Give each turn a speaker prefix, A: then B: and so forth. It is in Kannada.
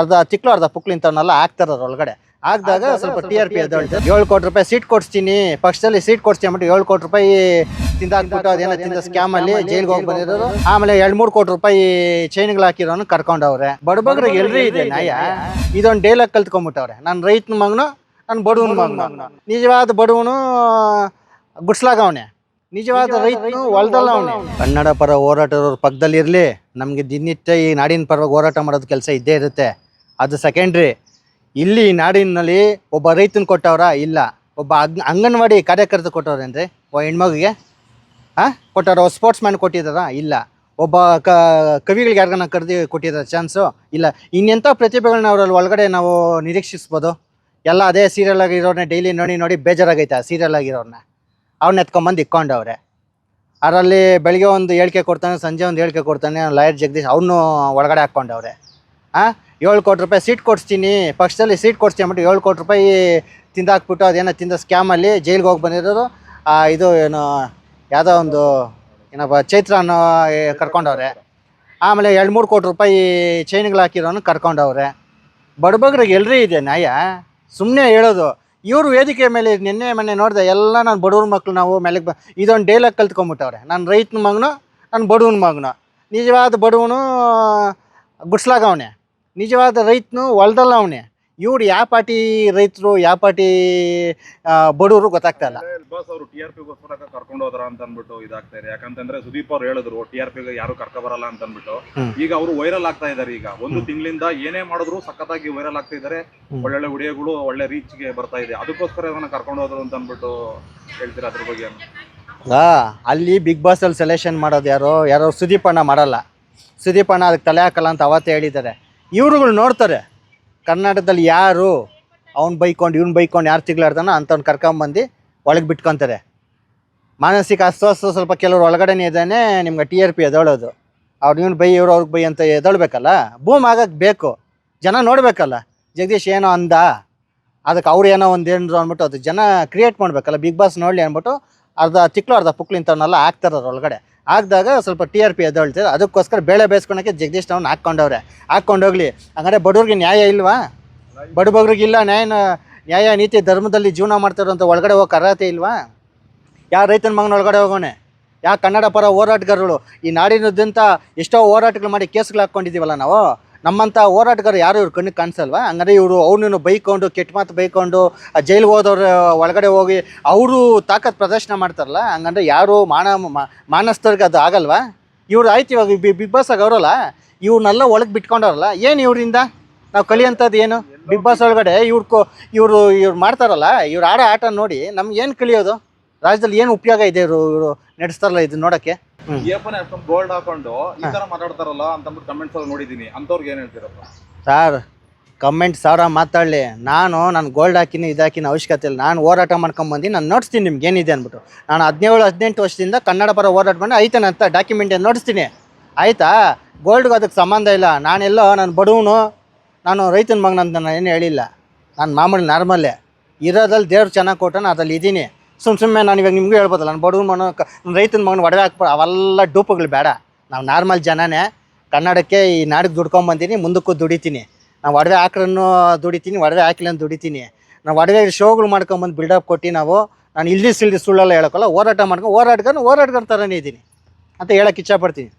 A: ಅರ್ಧ ತಿಕ್ಲು ಅರ್ಧ ಪುಕ್ಲು ಇಂಥವನ್ನೆಲ್ಲ ಹಾಕ್ತಾರೆ ಅದ್ರೊಳಗಡೆ ಹಾಕಿದಾಗ ಸ್ವಲ್ಪ ಟಿ ಆರ್ ಪಿ ಎದ್ದೇಳ್ತಾರೆ ಏಳು ಕೋಟಿ ರೂಪಾಯಿ ಸೀಟ್ ಕೊಡ್ಸ್ತೀನಿ. ಪಕ್ಷದಲ್ಲಿ ಸೀಟ್ ಕೊಡ್ಸ್ತೀನಿ ಅಂದ್ಬಿಟ್ಟು ಏಳು ಕೋಟಿ ರೂಪಾಯಿ ತಿಂದಾಕ್ಬಿಟ್ಟು ಅದೇನೋ ತಿಂದ ಸ್ಕ್ಯಾಮ್ ಅಲ್ಲಿ ಜೈಲ್ಗೆ ಹೋಗಿ ಬಂದಿರೋರು. ಆಮೇಲೆ ಎರಡ್ ಮೂರು ಕೋಟಿ ರೂಪಾಯಿ ಚೈನ್ಗಳು ಹಾಕಿರೋನು ಕರ್ಕೊಂಡವ್ರೆ. ಬಡಬಗ್ರಿಗೆ ಎಲ್ರಿ ಇದೆ ನಾಯ. ಇದೊಂದು ಡೇಲಾಗ್ ಕಲ್ತ್ಕೊಂಡ್ಬಿಟ್ಟವ್ರೆ. ನಾನು ರೈತನ ಮಗನು ನಾನು ಬಡವನ ಮಗನು. ನಿಜವಾದ ಬಡವನು ಗುಡ್ಸ್ಲಾಗವನೆ. ನಿಜವಾದ ರೈತನು ಹೊಲದಲ್ಲ ಅವನೇ ಕನ್ನಡ ಪರ ಹೋರಾಟದವ್ರ ಪಕ್ಕದಲ್ಲಿ ಇರಲಿ ನಮಗೆ ದಿನನಿತ್ಯ ಈ ನಾಡಿನ ಪರವಾಗಿ ಹೋರಾಟ ಮಾಡೋದು ಕೆಲಸ ಇದ್ದೇ ಇರುತ್ತೆ. ಅದು ಸೆಕೆಂಡ್ರಿ ಇಲ್ಲಿ ನಾಡಿನಲ್ಲಿ ಒಬ್ಬ ರೈತನ ಕೊಟ್ಟವರ ಇಲ್ಲ. ಒಬ್ಬ ಅಂಗ್, ಅಂಗನವಾಡಿ ಕಾರ್ಯಕರ್ತ ಕೊಟ್ಟವ್ರೇನ್ರಿ ಒಬ್ಬ ಹೆಣ್ಮಗಿಗೆ ಹಾಂ ಕೊಟ್ಟಾರ ಸ್ಪೋರ್ಟ್ಸ್ ಮ್ಯಾನ್ ಕೊಟ್ಟಿದ್ದಾರಾ? ಇಲ್ಲ. ಒಬ್ಬ ಕ, ಕವಿಗಳಿಗೆ ಯಾರಿಗಾನ ಕರೆದು ಕೊಟ್ಟಿದ್ದಾರೆ ಚಾನ್ಸು ಇಲ್ಲ. ಇನ್ನೆಂಥ ಪ್ರತಿಭೆಗಳನ್ನ ಅವರಲ್ಲಿ ಒಳಗಡೆ ನಾವು ನಿರೀಕ್ಷಿಸ್ಬೋದು. ಎಲ್ಲ ಅದೇ ಸೀರಿಯಲ್ ಆಗಿರೋರನ್ನ ಡೈಲಿ ನೋಡಿ ನೋಡಿ ಬೇಜಾರಾಗೈತೆ ಸೀರಿಯಲ್ ಆಗಿರೋರನ್ನ ಅವ್ನ ಎತ್ಕೊಂಬಂದು ಇಕ್ಕೊಂಡವ್ರೆ. ಅದರಲ್ಲಿ ಬೆಳಗ್ಗೆ ಒಂದು ಹೇಳಿಕೆ ಕೊಡ್ತಾನೆ, ಸಂಜೆ ಒಂದು ಹೇಳಿಕೆ ಕೊಡ್ತಾನೆ, ಲಾಯರ್ ಜಗದೀಶ್ ಅವನು ಒಳಗಡೆ ಹಾಕ್ಕೊಂಡವ್ರೆ. ಹಾಂ ಏಳು ಕೋಟಿ ರೂಪಾಯಿ ಸೀಟ್ ಕೊಡಿಸ್ತೀನಿ. ಪಕ್ಷದಲ್ಲಿ ಸೀಟ್ ಕೊಡಿಸ್ತೀನಿ ಅಂದ್ಬಿಟ್ಟು ಏಳು ಕೋಟಿ ರೂಪಾಯಿ ತಿಂದಾಕ್ಬಿಟ್ಟು ಅದೇನ ತಿಂದ ಸ್ಕ್ಯಾಮಲ್ಲಿ ಜೈಲಿಗೆ ಹೋಗಿ ಬಂದಿರೋರು ಆ, ಇದು ಏನು ಯಾವುದೋ ಒಂದು ಏನಪ್ಪ ಚೈತ್ರ ಅನ್ನೋ ಕರ್ಕೊಂಡವ್ರೆ. ಆಮೇಲೆ ಎರಡು ಮೂರು ಕೋಟಿ ರೂಪಾಯಿ ಚೈನ್ಗಳು ಹಾಕಿರೋನು ಕರ್ಕೊಂಡವ್ರೆ. ಬಡಬಗ್ರಿಗೆ ಎಲ್ಲರೂ ಇದೆ ನ್ಯಾಯ? ಸುಮ್ಮನೆ ಹೇಳೋದು. ಇವರು ವೇದಿಕೆ ಮೇಲೆ ನಿನ್ನೆ ಮೊನ್ನೆ ನೋಡಿದೆ ಎಲ್ಲ ನಾನು ಬಡವ್ರ ಮಕ್ಳು ನಾವು ಮೇಲೆಗೆ ಇದೊಂದು ಡೈಲಾಗ್ ಕಲ್ತ್ಕೊಂಬಿಟ್ಟವ್ರೆ. ನಾನು ರೈತನ ಮಗನು ನಾನು ಬಡವನ ಮಗನು. ನಿಜವಾದ ಬಡವನು ಗುಡ್ಸ್ಲಾಗವನೆ ನಿಜವಾದ ರೈತನು ಹೊಲ್ದಲ್ಲ ಅವನೇ. ಇವ್ರು ಯಾವ ಪಾರ್ಟಿ ರೈತರು ಯಾವ ಪಾರ್ಟಿ ಬಡವರು ಗೊತ್ತಾಗ್ತಾ ಇಲ್ಲ.
B: ಬಾಸ್ ಅವರು ಟಿ ಆರ್ ಪಿ ಗೋಸ್ಕರ ಕರ್ಕೊಂಡು ಹೋದ್ರ ಅಂತ ಅನ್ಬಿಟ್ಟು ಇದಾಗ್ತಾ ಇದೆ. ಯಾಕಂತಂದ್ರೆ ಸುದೀಪ್ ಅವ್ರು ಹೇಳಿದ್ರು ಟಿ ಆರ್ ಪಿ ಯಾರು ಕರ್ಕ ಬರಲ್ಲ ಅಂತ ಅನ್ಬಿಟ್ಟು ಈಗ ಅವರು ವೈರಲ್ ಆಗ್ತಾ ಇದಾರೆ ಈಗ. ಒಂದು ತಿಂಗಳಿಂದ ಏನೇ ಮಾಡಿದ್ರು ಸಖತ್ತಾಗಿ ವೈರಲ್ ಆಗ್ತಾ ಇದಾರೆ. ಒಳ್ಳೊಳ್ಳೆ ವಿಡಿಯೋಗಳು ಒಳ್ಳೆ ರೀಚ್ಗೆ ಬರ್ತಾ ಇದೆ. ಅದಕ್ಕೋಸ್ಕರ ಅದನ್ನ ಕರ್ಕೊಂಡು ಹೋದ್ರು ಅಂತ ಅನ್ಬಿಟ್ಟು ಹೇಳ್ತೀರಾ ಅದ್ರ ಬಗ್ಗೆ?
A: ಅಲ್ಲಿ ಬಿಗ್ ಬಾಸಲ್ಲಿ ಸೆಲೆಕ್ಷನ್ ಮಾಡೋದು ಯಾರೋ ಯಾರೋ ಸುದೀಪ್ ಅಣ್ಣ ಮಾಡಲ್ಲ. ಸುದೀಪ್ ಅಣ್ಣ ಅದಕ್ಕೆ ತಲೆ ಹಾಕಲ್ಲ ಅಂತ ಅವತ್ತೇ ಹೇಳಿದ್ದಾರೆ. ಇವ್ರುಗಳು ನೋಡ್ತಾರೆ, ಕರ್ನಾಟಕದಲ್ಲಿ ಯಾರು ಅವ್ನು ಬೈಕೊಂಡು, ಇವ್ನು ಬೈಕೊಂಡು ಯಾರು ತಿಗ್ಲಾಡ್ತಾನೋ ಅಂಥವ್ನು ಕರ್ಕೊಂಬಂದು ಒಳಗೆ ಬಿಟ್ಕೊತಾರೆ. ಮಾನಸಿಕ ಅಸ್ವಸ್ಥ ಸ್ವಲ್ಪ ಕೆಲವರು ಒಳಗಡೆನೇ ಇದ್ದಾನೆ, ನಿಮ್ಗೆ ಟಿ ಆರ್ ಪಿ ಎದೊಳೋದು. ಅವ್ರು ಇವ್ನು ಬೈ, ಇವ್ರು ಅವ್ರಿಗೆ ಬೈ ಅಂತ ಎದೊಳ್ಬೇಕಲ್ಲ? ಬೂಮ್ ಆಗಕ್ಕೆ ಬೇಕು. ಜನ ನೋಡಬೇಕಲ್ಲ, ಜಗದೀಶ್ ಏನೋ ಅಂದ, ಅದಕ್ಕೆ ಅವ್ರು ಏನೋ ಒಂದು ಏನರು ಅಂದ್ಬಿಟ್ಟು ಅದು ಜನ ಕ್ರಿಯೇಟ್ ಮಾಡಬೇಕಲ್ಲ ಬಿಗ್ ಬಾಸ್ ನೋಡಲಿ ಅಂದ್ಬಿಟ್ಟು ಅರ್ಧ ತಿಕ್ಳು, ಅರ್ಧ ಪುಕ್ಳು ಇಂಥವನ್ನೆಲ್ಲ ಹಾಕ್ತಾರೆ ಒಳಗಡೆ. ಹಾಕಿದಾಗ ಸ್ವಲ್ಪ ಟಿ ಆರ್ ಪಿ ಎದ್ದೊಳ್ತಾರೆ? ಅದಕ್ಕೋಸ್ಕರ ಬೇಳೆ ಬೇಯಿಸ್ಕೊಳಕ್ಕೆ ಜಗದೀಶ್ ಅವ್ನು ಹಾಕ್ಕೊಂಡವ್ರೆ. ಹಾಕ್ಕೊಂಡೋಗ್ಲಿ. ಹಂಗಾರೆ ಬಡವ್ರಿಗೆ ನ್ಯಾಯ ಇಲ್ವಾ? ಬಡಬಗ್ರಿಗೆ ಇಲ್ಲ ನ್ಯಾಯ ನ್ಯಾಯ, ನೀತಿ, ಧರ್ಮದಲ್ಲಿ ಜೀವನ ಅಂತ ಒಳಗಡೆ ಹೋಗೋ ಅರ್ಹತೆ ಇಲ್ವಾ? ಯಾವ ರೈತನ ಮಗನ ಒಳಗಡೆ ಹೋಗೋಣೆ ಯಾವ ಕನ್ನಡ ಪರ ಹೋರಾಟಗಾರರು? ಈ ನಾಡಿನಾದ್ಯಂತ ಎಷ್ಟೋ ಹೋರಾಟಗಳು ಮಾಡಿ ಕೇಸ್ಗಳು ಹಾಕ್ಕೊಂಡಿದ್ದೀವಲ್ಲ ನಾವು? ನಮ್ಮಂಥ ಹೋರಾಟಗಾರ ಯಾರು ಇವ್ರ ಕಣ್ಣಿಗೆ ಕಾಣಿಸಲ್ವಾ? ಹಂಗಂದ್ರೆ ಇವರು ಅವನನ್ನು ಬೈಕೊಂಡು, ಕೆಟ್ಟ ಮಾತು ಬೈಕೊಂಡು ಜೈಲಿಗೆ ಹೋದವ್ರ ಒಳಗಡೆ ಹೋಗಿ ಅವರು ತಾಕತ್ ಪ್ರದರ್ಶನ ಮಾಡ್ತಾರಲ್ಲ, ಹಂಗಂದ್ರೆ ಯಾರು ಮಾನ ಮಾನಸ್ಥರಿಗೆ ಅದು ಆಗಲ್ವಾ? ಇವ್ರು ಆಯ್ತು ಇವಾಗ ಬಿಗ್ ಬಾಸ್ ಅವರಲ್ಲ ಇವ್ರನ್ನೆಲ್ಲ ಒಳಗೆ ಬಿಟ್ಕೊಂಡವ್ರಲ್ಲ, ಏನು ಇವರಿಂದ? ನಾವು ಕಲಿಯೋಂಥದ್ದು ಏನು? ಬಿಗ್ ಬಾಸ್ ಒಳಗಡೆ ಇವ್ರು ಕೊ, ಇವರು, ಇವ್ರು ಮಾಡ್ತಾರಲ್ಲ, ಇವ್ರು ಆಡೋ ಆಟ ನೋಡಿ ನಮ್ಗೆ ಏನು ಕಲಿಯೋದು? ರಾಜ್ಯದಲ್ಲಿ ಏನು ಉಪಯೋಗ ಇದೆ ಇವರು ಇವರು ನಡೆಸ್ತಾರಲ್ಲ ಇದು ನೋಡಕ್ಕೆ?
B: ಗೋಲ್ಡ್ ಹಾಕೊಂಡು ಈ ತರ ಮಾತಾಡ್ತಾರಲ್ಲ ಅಂತ ಅಂದ್ಬಿಟ್ಟು ಕಮೆಂಟ್ಸ್ ಅಲ್ಲಿ ನೋಡಿದೀನಿ. ಅಂತವ್ರಿಗೆ ಏನ್ ಹೇಳ್ತೀರಪ್ಪ?
A: ಸರ್ ಕಮೆಂಟ್ ಸಾವಿರ ಮಾತಾಡಲಿ. ನಾನು ನಾನು ಗೋಲ್ಡ್ ಹಾಕಿನಿ ಇದಾಕಿನ ಹಾಕಿನ ಅವಶ್ಯಕತೆ ಇಲ್ಲ. ನಾನು ಹೋರಾಟ ಮಾಡ್ಕೊಂಬಂದು ನಾನು ನೋಡಿಸ್ತೀನಿ ನಿಮ್ಗೆ ಏನಿದೆ ಅಂದ್ಬಿಟ್ಟು. ನಾನು ಹದಿನೇಳು ಹದಿನೆಂಟು ವರ್ಷದಿಂದ ಕನ್ನಡ ಪರ ಹೋರಾಟ ಮಾಡಿ ಐತೇನೆ ಅಂತ ಡಾಕ್ಯುಮೆಂಟ್ ನೋಡಿಸ್ತೀನಿ. ಆಯಿತಾ? ಗೋಲ್ಡ್ಗೆ ಅದಕ್ಕೆ ಸಂಬಂಧ ಇಲ್ಲ. ನಾನೆಲ್ಲೋ ನಾನು ಬಡವನು ನಾನು ರೈತನ ಮಗನಂತ ನಾನು ಏನು ಹೇಳಿಲ್ಲ. ನಾನು ಮಾಮೂಲಿ ನಾರ್ಮಲ್ಲೇ ಇರೋದ್ರಲ್ಲಿ ದೇವ್ರು ಚೆನ್ನಾಗಿ ಕೊಟ್ಟನು ಅದ್ರಲ್ಲಿ ಇದ್ದೀನಿ ಸುಮ್ಮ ಸುಮ್ಮನೆ ನಾನು ಇವಾಗ ನಿಮಗೂ ಹೇಳ್ಬೋದಲ್ಲ ನಾನು ಬಡವನ ಮನ ರೈತನ ಮಗನ ಒಡವೆ ಹಾಕ್ಬಾರ್ದು ಅವೆಲ್ಲ ಡೂಪುಗಳು ಬೇಡ. ನಾವು ನಾರ್ಮಲ್ ಜನನೇ, ಕನ್ನಡಕ್ಕೆ ಈ ನಾಡಿಗೆ ದುಡ್ಕೊಂಬಂದಿನಿ ಮುಂದಕ್ಕೂ ದುಡಿತೀನಿ. ನಾವು ಒಡವೆ ಹಾಕ್ರನ್ನು ದುಡಿತೀನಿ, ಒಡವೆ ಹಾಕಿಲ್ಲ ಅಂತ ದುಡಿತೀನಿ. ನಾವು ಒಡವೆ ಶೋಗಳು ಮಾಡ್ಕೊಂಬಂದು ಬಿಲ್ಡಪ್ ಕೊಟ್ಟು ನಾವು, ನಾನು ಇಲ್ದಿ ಸಿಲ್ದಿ ಸುಳ್ಳೆಲ್ಲ ಹೇಳೋಕ್ಕಲ್ಲ, ಹೋರಾಟ ಮಾಡ್ಕೊಂಡು ಹೋರಾಟಗಾರ ಹೋರಾಟಗಾರ ಥರನೇ ಇದ್ದೀನಿ ಅಂತ ಹೇಳಕ್ಕೆ ಇಷ್ಟಪಡ್ತೀನಿ